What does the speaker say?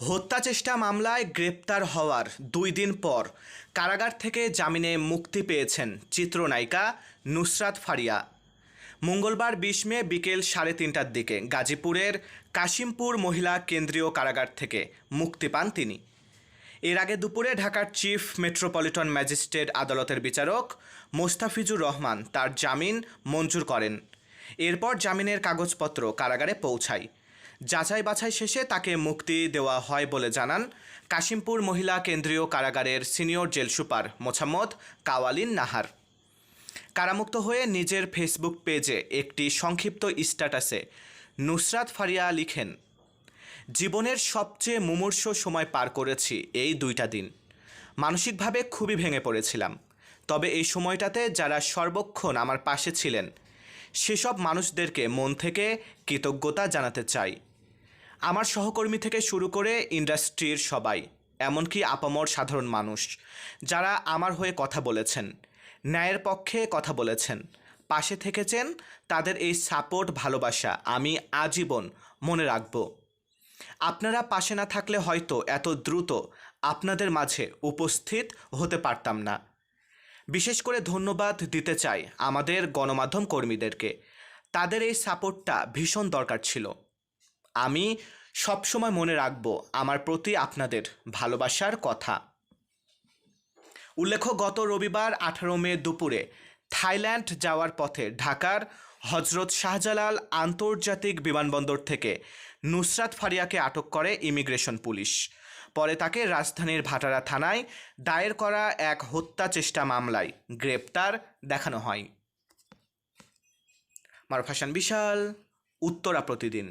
হত্যা চেষ্টা মামলায় গ্রেপ্তার হওয়ার দুই দিন পর কারাগার থেকে জামিনে মুক্তি পেয়েছেন চিত্রনায়িকা নুসরাত ফারিয়া। মঙ্গলবার বিশ মে বিকেল সাড়ে তিনটার দিকে গাজীপুরের কাশিমপুর মহিলা কেন্দ্রীয় কারাগার থেকে মুক্তি পান তিনি। এর আগে দুপুরে ঢাকার চিফ মেট্রোপলিটন ম্যাজিস্ট্রেট আদালতের বিচারক মোস্তাফিজুর রহমান তার জামিন মঞ্জুর করেন। এরপর জামিনের কাগজপত্র কারাগারে পৌঁছায়। যাচাই বাছাই শেষে তাকে মুক্তি দেওয়া হয় বলে জানান কাশিমপুর মহিলা কেন্দ্রীয় কারাগারের senior jail super Mosammat Kawalin Nahar. কারামুক্ত হয়ে নিজের ফেসবুক পেজে একটি সংক্ষিপ্ত স্ট্যাটাসে নুসরাত ফারিয়া লিখেন, জীবনের সবচেয়ে মুমূর্ষ সময় পার করেছি এই দুইটা দিন। মানসিকভাবে খুবই ভেঙে পড়েছিলাম। তবে এই সময়টাতে যারা সর্বক্ষণ আমার পাশে ছিলেন, সেসব মানুষদেরকে মন থেকে কৃতজ্ঞতা জানাতে চাই। আমার সহকর্মী থেকে শুরু করে ইন্ডাস্ট্রির সবাই, এমনকি আপামর সাধারণ মানুষ, যারা আমার হয়ে কথা বলেছেন, ন্যায়ের পক্ষে কথা বলেছেন, পাশে থেকেছেন, তাদের এই সাপোর্ট, ভালোবাসা আমি আজীবন মনে রাখব। আপনারা পাশে না থাকলে হয়তো এত দ্রুত আপনাদের মাঝে উপস্থিত হতে পারতাম না। বিশেষ করে ধন্যবাদ দিতে চাই আমাদের গণমাধ্যম কর্মীদেরকে। তাদের এই সাপোর্টটা ভীষণ দরকার ছিল। আমি সবসময় মনে রাখব আমার প্রতি আপনাদের ভালোবাসার কথা। উল্লেখ্য, গত রবিবার আঠারো মে দুপুরে থাইল্যান্ড যাওয়ার পথে ঢাকার হজরত শাহজালাল আন্তর্জাতিক বিমানবন্দর থেকে নুসরাত ফারিয়াকে আটক করে ইমিগ্রেশন পুলিশ। পরে তাকে রাজধানীর ভাটারা থানায় দায়ের করা এক হত্যা চেষ্টা মামলায় গ্রেপ্তার দেখানো হয়। মারুফ হাসান, বিশাল, উত্তরা প্রতিদিন।